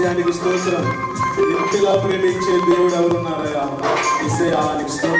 విషయానికి స్తోత్రం. ఇంతలా ప్రేమించే దేవుడు ఎవరున్నారయ్యా? ఇసయా నీకు స్తోత్రం.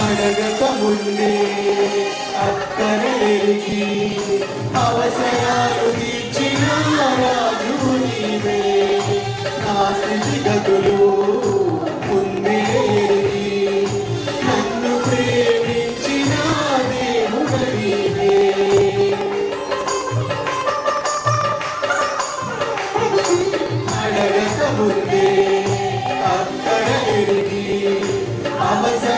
అడగక ముందే అక్కడికి అవసరాలు తీర్చిన రాజు నీవే. నా స్థితిగతులు ముందే ఎరిగి నన్ను ప్రేమించిన దేవుడు నీవే. అడగక ముందే అక్కడ అవసరం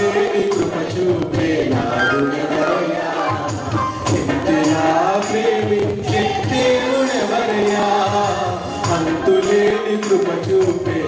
అంతులేని కృప చూపే నాడునవరయ్యా ఇంతలా ప్రేమించే అంతులేని కృప చూపే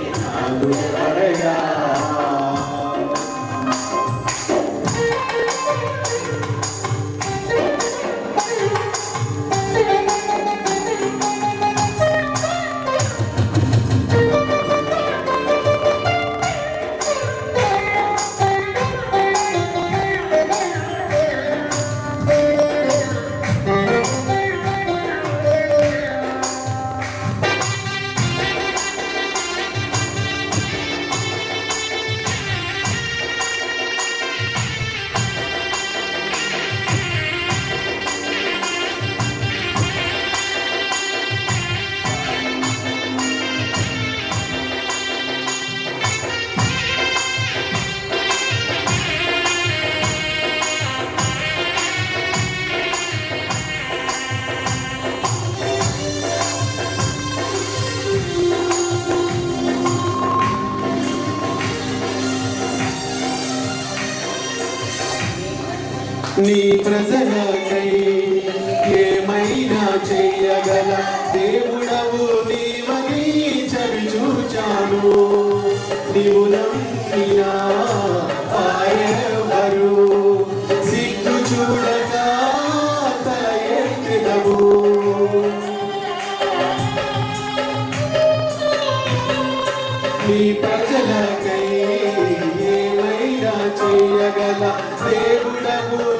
నీ ప్రజలకై ఏమైనా చెయ్యగల దేవుడవు నీవని చవి చూచాను. నీవు నమ్మినా సిగ్గు చూడక తల ఎత్తిదవు. నీ ప్రజలకై ఏమైనా చెయ్యగల దేవుడవు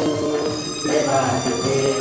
Bhagavate